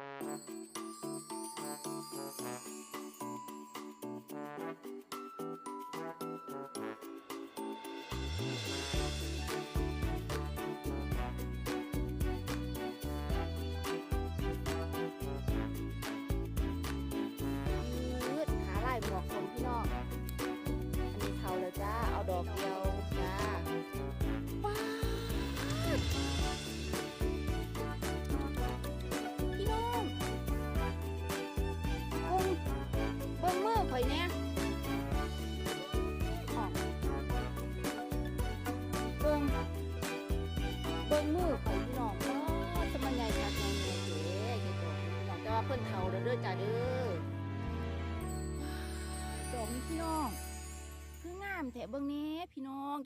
ยื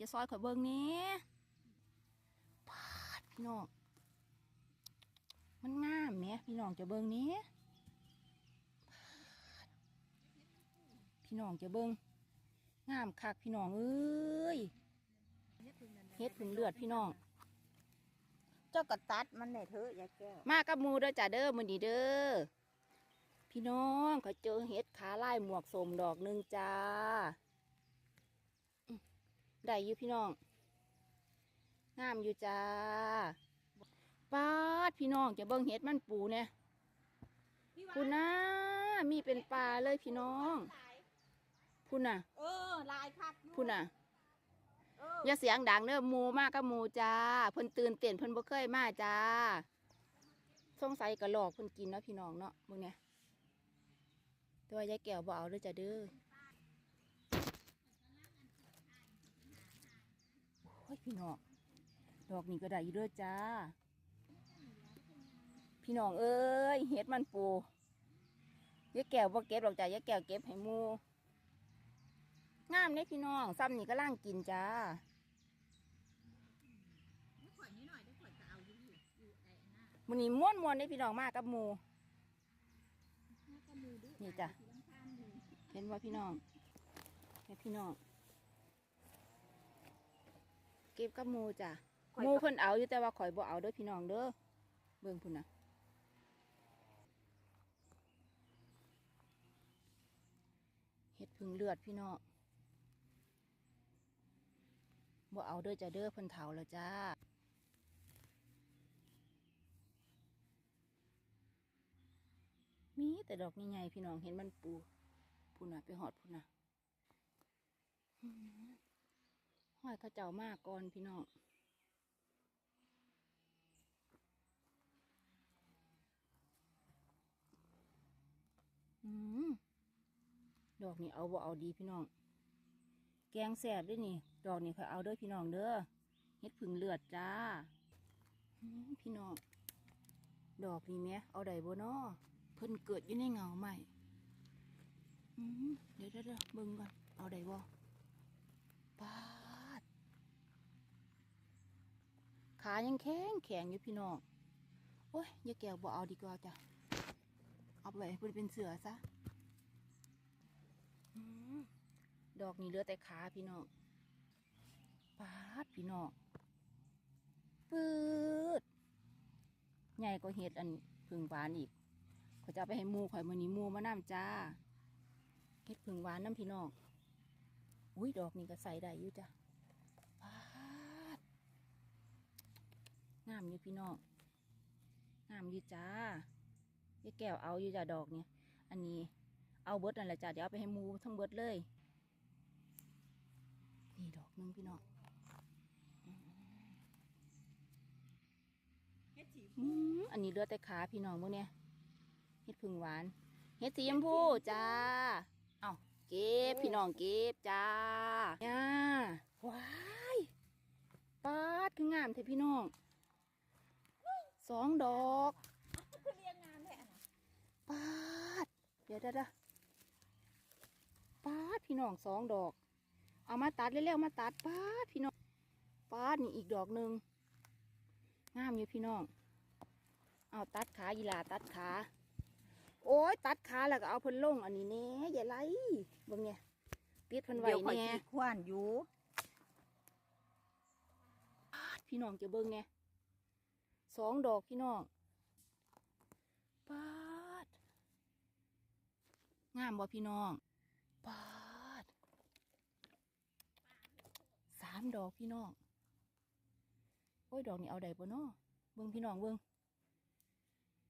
จะซอยข่อยเบิ่งแหนี้ปาดพี่น้อง มันงามแหมพี่น้องจะเบิ่งแหนี้พี่น้องจะเบิ่งงามคักพี่น้องเอ้ยเฮ็ดผึ่งเลือดพี่น้อง เจ้าก็ตัดมันแน่เถอะยายแก้วมากับหมูเด้อจ้าเด้อมื้อนี้เด้อพี่น้องเขาเจอเห็ดขาลายหมวกสมดอกหนึ่งจ้าอืม ได้อยู่พี่น้อง งามอยู่จ้าป้าดพี่น้องจะเบิ่งเห็ดมันปูเนี่ยคุณนะมีเป็นปลาเลยพี่น้องพุ่นน่ะ เออลายคักอยู่พุ่นน่ะเอออย่าเสียงดังเด้อหมูมากกับหมูจ้าเพิ่นตื่นเต้นเพิ่นบ่เคยมาจ้าสงสัยกระหลอกเพิ่นกินเนาะพี่น้องเนาะมึงเนี่ยแต่ว่ายายแก้วบ่เอาเด้อจ้าเด้อ โอ้ยพี่น้องดอกนี้ก็ได้อยู่เด้อจ้า พี่น้องเอ้ยเฮ็ดมันปูยายแก้วบ่เก็บหรอกจ้ายายแก้วเก็บให้หมูงามเนี่ยพี่น้องซ้ำนี่ก็ล่างกินจ้ามันนี่ม้วนม้วนได้พี่น้องมากกับหมูนี่จ้ะเห็นว่าพี่น้องเห็นพี่น้อง เก็บกับหมูจ้ะหมูเพิ่นเอาอยู่แต่ว่าข่อยบ่เอาเด้อพี่น้องเด้อเบิ่งพุ่นนะเห็ดพึ่งเลือดพี่น้องบ่เอาเด้อจ้ะเด้อเพิ่นเถาแล้วจ้า มีแต่ดอกใหญ่ๆพี่น้องเห็นมันปูพูน่ะไปหอดพูน่ะอื้อ ห้อยเข้าเจ้ามากก่อนพี่น้องอืมดอกนี้เอาบ่เอาดีพี่น้อง แกงแสบด้วยนี่ ดอกนี้ค่อยเอาเด้อพี่น้องเด้อเฮ็ดผึ่งเลือดจ้าพี่น้อง ดอกนี้แหม่เอาได้บ่น้อเพิ่นเกิดอยู่ในเงาใหม่เดี๋ยวเดี๋ยวเดี๋ยวเบิ่งก่อน เอาได้บ่ปาด ขายังแข็งแข็งอยู่พี่น้องโอ้ยอย่าแก้วบ่เอาดีกว่าจ้ะเอาไปเพิ่นเป็นเสือซะดอกนี้เหลือแต่ขาพี่น้องปาดพี่น้องปืดใหญ่กว่าเห็ดอันพึ่งบานอีกเขาจะเอาไปให้มูข่อยมือนี้มูมาน้ำจ้าเฮ็ดผึ่งหวานน้ำพี่น้องอุ้ยดอกนี้ก็ใส่ได้อยู่จ้ะปาด งามอยู่พี่น้องงามอยู่จ้ายายแก้วเอาอยู่จ้ะดอกเนี่ย อันนี้เอาเบิดนั่นแหละจ้ะเดี๋ยวเอาไปให้มูทั้งเบิดเลย นี่ดอกนึงพี่น้องเฮ็ดสีอืมอันนี้เลือดแต่ขาพี่น้องพวกเนี่ยเฮ็ดผึ่งหวาน เฮ็ดสีชมพูจ้า เอาเก็บพี่น้องเก็บจ้าเนี่ยว้ายปาดคืองามเถอะพี่น้อง สองดอกคือเรียงงานแท้อะนะปาดเดี๋ยวเดี๋ยวเดี๋ยวปาดพี่น้องสองดอก เอามาตัดเร็วๆมาตัดปาดพี่น้องปาดนี่อีกดอกหนึ่งงามอยู่พี่น้อง เอาตัดขายีหลาตัดขา โอ้ยตัดขาแล้วก็เอาเพิ่นลงอันนี้แน่อย่าไล่เบิ่งเนี่ยติดเพิ่นไว้เดี๋ยวข่อยแน่สิควานอยู่ปาดพี่น้องจะเบิ่งไง สองดอกพี่น้องปาามบ่พี่น้องปาดสามดอกพี่น้องโอ้ยดอกนี้เอาได้บ่เนาะเบิ่งพี่น้องเบิ่ง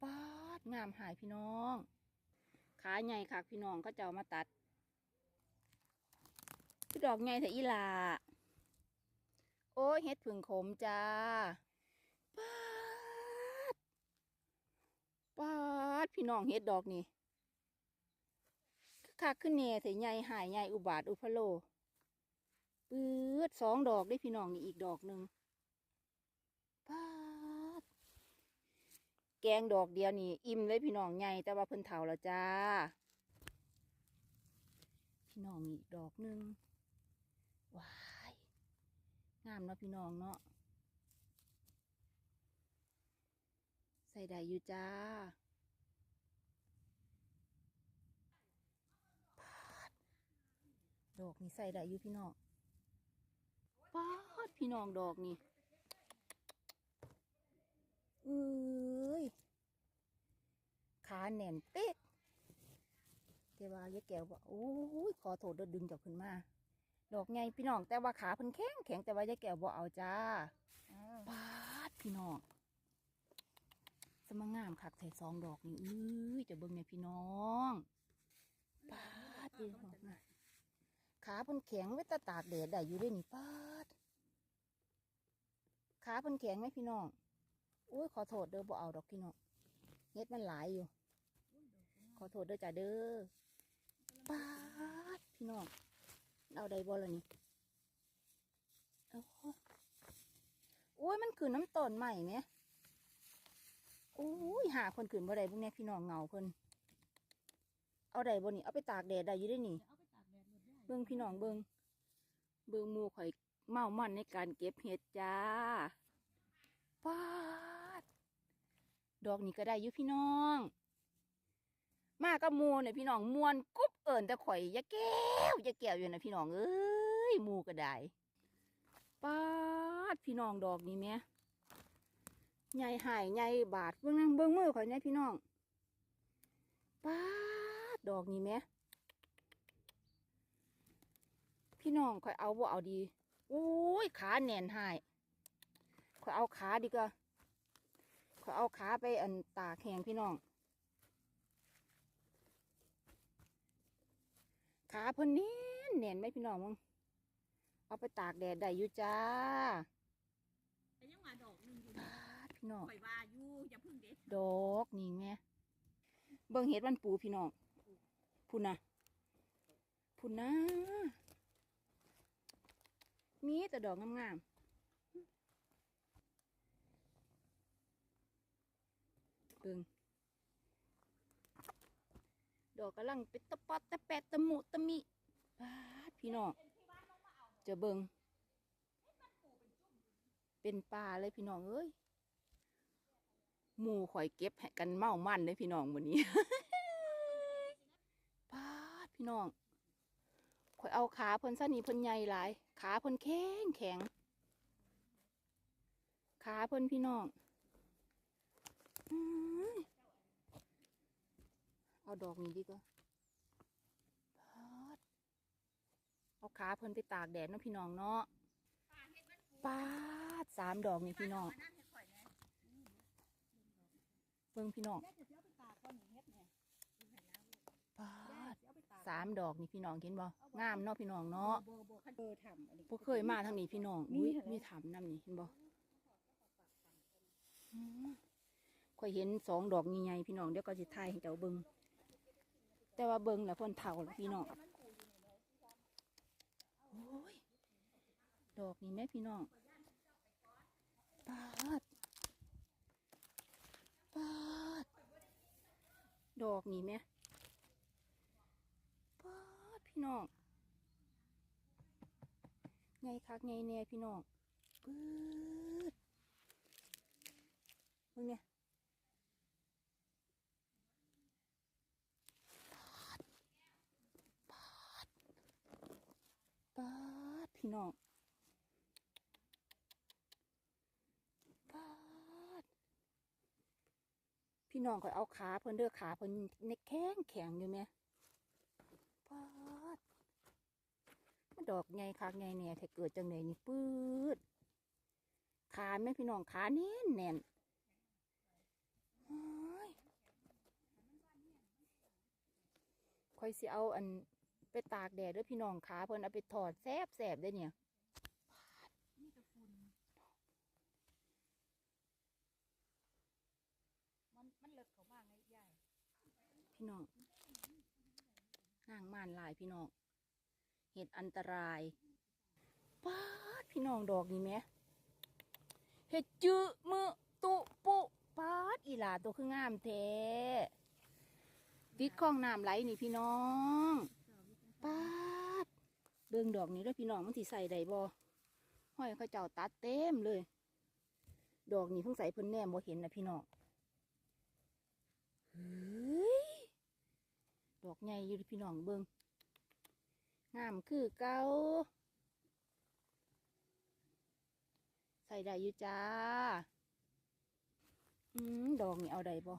ปาดงามหายพี่น้อง ขาใหญ่คักพี่น้องก็จะเอามาตัดพี่ดอกใหญ่แต่อีลา โอ้ยเฮ็ดผึ่งขมจ้าปา ปาดพี่น้องเฮ็ดดอกนี่คักขึ้นเน่แต่ใหญ่หายใหญ่อุบาทอุพโลปื๊ดสองดอกได้พี่น้องนี่อีกดอกหนึ่งปาดแกงดอกเดียวนี่ อิ่มเลยพี่น้องใหญ่แต่ว่าเพิ่นเฒ่าแล้วจ้า พี่น้องอีกดอกหนึ่งว้ายงามเนาะพี่น้องเนาะ ใส่ได้อยู่จ้าปาดดอกนี่ใส่ได้อยู่พี่น้องปาดพี่น้องดอกนี่เอ้ยขาแน่นเป๊กแต่ว่ายายแก้วบอกโอ้ยขอโทษเด้อดึงเจับขึ้นมา ดอกไงพี่น้องแต่ว่าขาเพิ่นแข็งแข็งแต่ว่ายายแก้วบ่เอาจ้าอ้าวปาดพี่น้อง สมางามคักใส่ซองดอกนี่อื้อจะเบิ่งเนี่ยพี่น้องปาดดีดอกนะขาเพิ่นแข็งไว้ตะตากแดดได้อยู่ด้วยนี่ปาดขาเพิ่นแข็งไหมพี่น้องโอ้ยขอโทษเด้อบ่เอาดอกพี่น้องเฮ็ดมันหลายอยู่ ขอโทษเด้อจ้าเด้อปาดพี่น้องเอาได้บ่ล่ะนี่โอ้ยมันคือน้ำต้นใหม่ไหม โอ้ยหาคนขืนบ่ได้พวกนี้พี่น้องเหงาเพิ่นเอาได้บ่นี่เอาไปตากแดดได้อยู่ได้นี่เบิ่งพี่น้องเบิ่งเบิ่งหมูข่อยเมามันในการเก็บเห็ดจ้าป้าดดอกนี้ก็ได้อยู่พี่น้อง มากับหมูเนี่ยพี่น้องมวนกุ๊บเอิญแต่ข่อยอยาแก้วอยาแก้วอยู่นะพี่น้องเอ้ยหมูก็ได้ป้าดพี่น้องดอกนี้แม่ ใหญ่หายใหญ่บาดเบิ่งนั่งเบิ่งมือข่อยเนี่ยพี่น้องป้าดอกนี้แม่พี่น้องข่อยเอาบ่เอาดีโอ้ยขาแน่นหายข่อยเอาขาดีกว่าข่อยเอาขาไปอันตากแห้งพี่น้องขาเพิ่นเน้นแน่นไหมพี่น้องมึงเอาไปตากแดดได้อยู่จ้า แต่ยังว่าดอกหนึงอยู่ ปาด พี่น้องข่อยว่าอยู่อย่าเพึ่งเด็ดดอกนี่แม่เบิ่งเห็ดมันปูพี่น้องพุ่นนะพุ่นนะมีแต่ดอกงามๆเบิ่งดอกกำลังเป็นตะปอดตะแปดตะหมุตะมิปาดพี่น้องจะเบิ่งเป็นปลาเลยพี่น้องเอ้ย หมูข่อยเก็บให้กันเมามันเลยพี่น้องวันนี้ป้าพี่น้องข่อยเอาขาเพิ่นซะนี่เพิ่นใหญ่หลาย ขาเพิ่นแข็งแข็ง ขาเพิ่นพี่น้องอื้อเอาดอกนี้ดีกว่าปาเอาขาเพิ่นไปตากแดดเนาะพี่น้องเนาะป้าดสามดอกนี่พี่น้อง มานั่งให้ข่อยนะ เบิ่งพี่น้องแม่จะเสียไปตากก่อนนี่เฮ็ดเนี่ยปาแม่ดเสียไปตากสามดอกนี่พี่น้องเห็นบ่งามเนาะพี่น้องเนาะบ่บ่คันเออทำอันนี้บ่เคยมาทางนี้พี่น้องมีอุ้ยเหรอมีถามน้ำนี่เห็นบ่อืมข่อยเห็นสองดอกใหญ่ๆพี่น้องเดี๋ยวก็สิถ่ายให้เจ้าเบิ่งแต่ว่าเบิ่งแล้วเพิ่นเฒ่าแล้วพี่น้องโอ้ยดอกนี่แม่พี่น้องปาด ปาดดอกนี่แม่ปาดพี่น้องไงคักไงแน่พี่น้องปื๊ดมึงเนี่ยปาดปาดปาดพี่น้องปาด พี่น้องก็เอาขาเพิ่นเด้อขาเพิ่นในแข็งแข็งอยู่ไหมปาดมันดอกไงคักไงเนี่ยถ้าเกิดจังไหนนี่ปืดขาแม่พี่น้องขาแน่นแน่นโอ้ยคอยสิเอาอันไปตากแดดเด้อพี่น้องขาเพิ่นเอาไปถอดแซบแสบได้เนี่ย มันมันเลิกเขาบ้างไงยายพี่น้องนางม่านลายพี่น้องเหตุอันตรายป้าดพี่น้องดอกนี่ไหมเห็ดจื้อมือตุปุป้าดอีหลาตัวคืองามแท้ติดคลองน้ำไหลนี่พี่น้องป้าดเบิ่งดอกนี้ด้วยพี่น้องมันสิใส่ได้บ่ห้อยเขาเจ้าตัดเต็มเลย ดอกนี้เพิ่งใส่เพิ่นแนมบ่เห็นนะพี่น้อง เฮ้ย ดอกใหญ่อยู่พี่น้องเบิงงามคือเก่าใส่ได้อยู่จ้า อืม ดอกนี่เอาได้บ่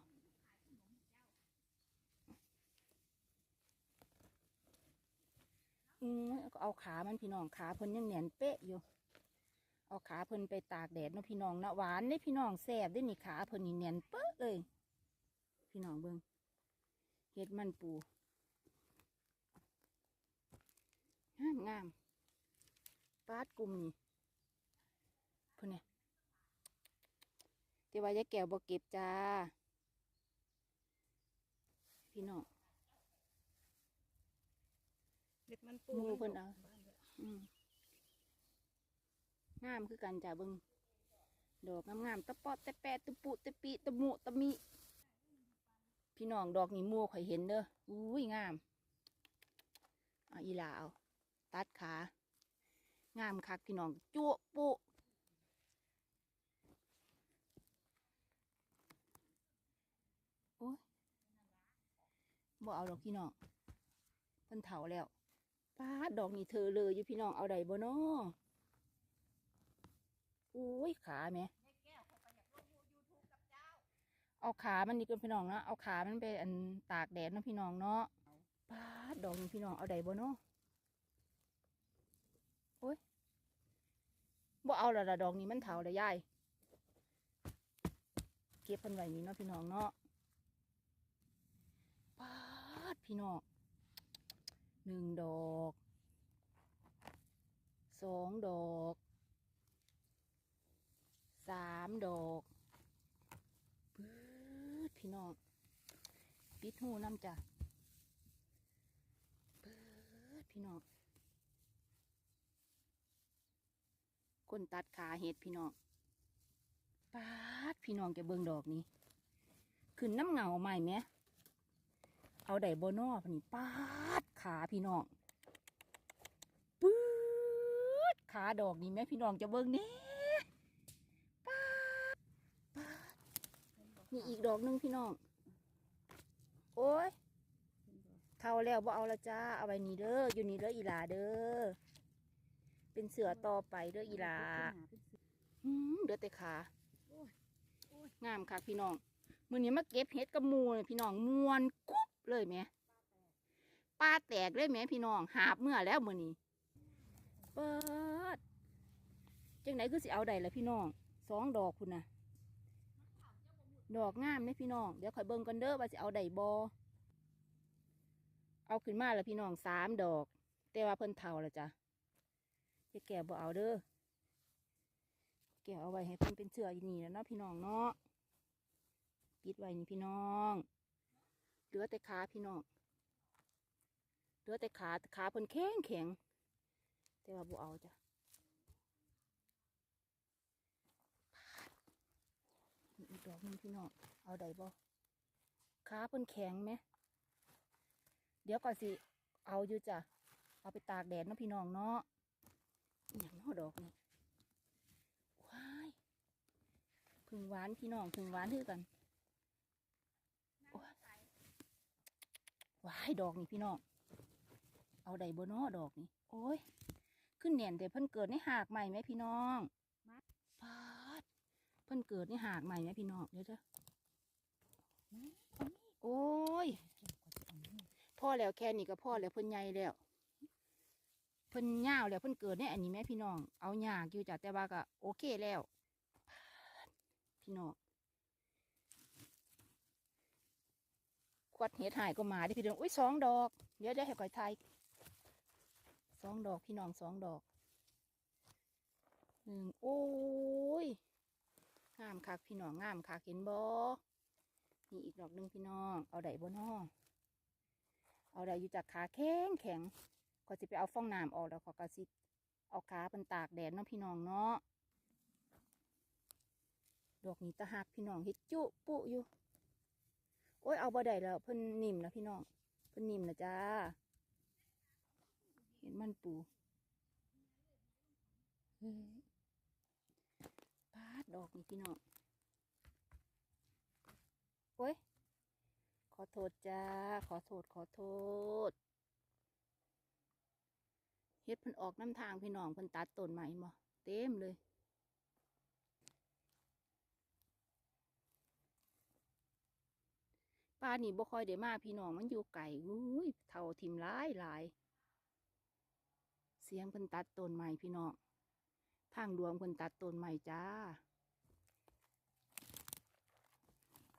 อืมเอาขามันพี่น้องขาเพิ่นยังแหนนเป๊ะอยู่ เอาขาเพิ่นไปตากแดดเนาะพี่น้องนะหวานได้พี่น้องแซ่บได้นี่ขาเพิ่นนี่แหนนเป๊ะเลย พี่น้องเบิงเห็ดมันปูงามงามปาดกลุ่มนี่เพื่อนเนี่ยแต่ว่ายายแก้วบ่เก็บจ้า พี่น้องเด็กมันปูหมู่เพิ่นเอาอืมงามคือกันจ้าเบิงดอกงามงามๆตะปอดตะแปะตะปุตะปิตะมุตะมิ พี่น้องดอกนี่มัวข่อยเห็นเด้ออุ้ยงาม เอาอีลาเอาตัดขางามคักพี่น้องจั่วปุโอ้ยบ่เอาดอกพี่น้องเพิ่นเถาแล้วป้าดดอกนี่เธอเลยอยู่พี่น้องเอาได้บ่น้ออุ้ยขาแหม่ เอาขามันนี่กันพี่น้องเนาะเอาขามันไปอันตากแดดเนาะพี่น้องเนาะป้าดดอกนี่พี่น้องเอาได้บ่เนาะโอ้ยบ่เอาละละดอกนี้มันเถาละยายเก็บพันไว้นี่เนาะพี่น้องเนาะป้าดพี่น้องหนึ่งดอกสองดอกสามดอก พี่น้องปิดหูน้ำจ้ะปื๊ดพี่น้องคนตัดขาเห็ดพี่น้องปาดพี่น้องแกเบิ่งดอกนี้ขึ้นน้ำเงาใหม่ไหมเอาไดโบนอพนี่ปาดขาพี่น้องปื๊ดขาดอกนี้ไหมพี่น้องจะเบิ่งนี่ มีอีกดอกหนึงพี่น้อง โอ้ยเท่าแล้วบ่เอาละจ้า เอาไว้นี่เด้อ อยู่นี่เด้ออีหลาเด้อ เป็นเสือต่อไปเด้ออีหลา อืมเด้อแต่ขาโอ้ย งามค่ะพี่น้องมือนี้มาเก็บเห็ดกับหมูเลยพี่น้องมวนกุ๊บเลยแหม่ปลาแตกเลยแหม่พี่น้องหาบเมื่อแล้วมือนี้เปิดจังไหนคือสิเอาได้ละพี่น้องสองดอกคุณน่ะ ดอกงามไหมพี่น้อง เดี๋ยวคอยเบิ่งกันเด้อว่าจะเอาไดบอเอาขึ้นมาแล้วพี่น้องสามดอก แต่ว่าเพิ่นเท่าล้วจ้ะจะแก่บ่เอาเด้อแก่เอาไว้ให้เพิ่นเป็นเสืออยู่นี่แล้วเนาะพี่น้องเนาะปิดไว้นี่พี่น้องเหลือแต่ขาพี่น้องเหลือแต่ขาขาเพิ่นแข็งแข็งแต่ว่าบ่เอาจ้ะ มีอีก ดอกนึงพี่น้องเอาได้บ่ขาเพิ่นแข็งไหม เดี๋ยวก่อนสิ เอาอยู่จ้ะ เอาไปตากแดดเนาะพี่น้องเนาะอย่างนอดอกนี่ว้ายพึ่งหวานพี่น้องพึ่งหวานคือกันว้ายดอกนี่พี่น้อง เอาได้บ่เนาะดอกนี่ โอ้ย ขึ้นแหน่นแต่เพิ่นเกิดในหากใหม่ไหมพี่น้อง เพิ่นเกิดในหากใหม่ไหมพี่น้องเดี๋ยวเถอะโอ้ยพ่อแล้วแค่นี้ก็พ่อแล้วเพิ่นใหญ่แล้วเพิ่นยาวแล้วเพิ่นเกิดในอันนี้แม่พี่น้อง เอาหยากอยู่จ้ะแต่ว่าก็โอเคแล้ว พี่น้องควัดเห็ดหายก็มาได้พี่น้องอุ้ยสองดอก เดี๋ยวได้ให้ก่อยไทยสองดอกพี่น้องสองดอกหนึ่งโอ้ย งามคักพี่น้องงามคักเห็นบ่นี่อีกดอกหนึ่งพี่น้อง เอาได้บ่น้อเอาได้อยู่จากขาแข็งแข็งก็จะไปเอาฟองน้ำออกแล้วก็กระซิเอาขาเป็นตากแดดเนาะพี่น้องเนาะดอกนี้ตะหักพี่น้องเฮ็ดจุปุอยู่ โอ้ยเอาบ่ได้แล้วเพิ่นนิ่มนะพี่น้องเพิ่นนิ่มนะจ้าเห็นมันปูเฮ้ ดอกนี้พี่น้องโอ้ย ขอโทษจ้า ขอโทษ ขอโทษ เฮ็ดเพิ่นออกน้ำทางพี่น้องเพิ่นตัดต้นใหม่บ่เต็มเลยป้านี่บ่ค่อยได้มาพี่น้องมันอยู่ไกลอุ้ยเท่าทิมหลายหลาย เสียงเพิ่นตัดต้นใหม่พี่น้องทางหลวงเพิ่นตัดต้นใหม่จ้า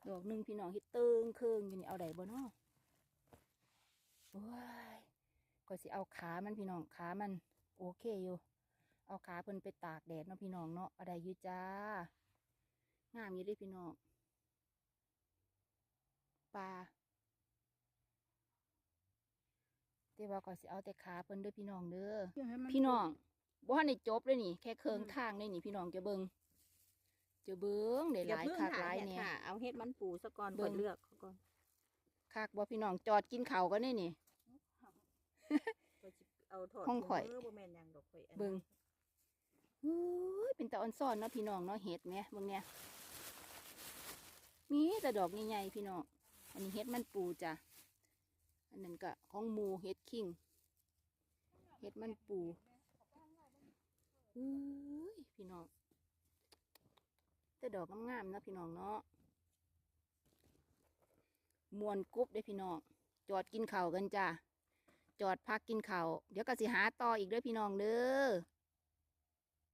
ดอกหนึ่งพี่น้องเฮ็ดเติงเคิงอยู่นี่เอาได้บ่เนาะโอ้ยก็สิเอาขามันพี่น้องขามัน โอเคอยู่เอาขาเพิ่นไปตากแดดเนาะพี่น้องเนาะเอาได้อยู่จ้างามอยู่เด้พี่น้องปลาแต่ว่าก็สิเอาแต่ขาเพิ่นเด้อพี่น้องเด้อพี่น้องบ่ทันได้จบเลยนี่ แค่เคิงทางเลยนี่พี่น้องจะเบิง จะเบิงได้หอย่าลายเพิ่งคักหาหลายอย่าเนี่ยถ่าเอาเฮ็ดมันปูซะก่อนเบิ่ก่องนเลือกเขาก่อนคักบ่พี่น้องจอดกินข้าวกันนี่นี่ก็สิเอาถอดห้องข่อยถุมืบ่แม่นหยังดอกข่อยอันนั้นเบิ่งอุ้ยเป็นตาอ่อนซ่อนเนาะพี่น้องเนาะเห็ดแหมเบิ่งเนี่ยมีแต่ดอกใหญ่ๆพี่น้องอันนี้เห็ดมันปูจ้ะอันนั้นก็ของหมูเห็ดคิงเห็ดมันปูอุ้ยพี่น้อง แต่ดอกงามๆนะพี่น้องเนาะมวนกรุบได้พี่น้อง จอดกินข่ากันจ้าจอดพักกินข่าเดี๋ยวก็สิหาต่ออีกด้อพี่น้องเด้อ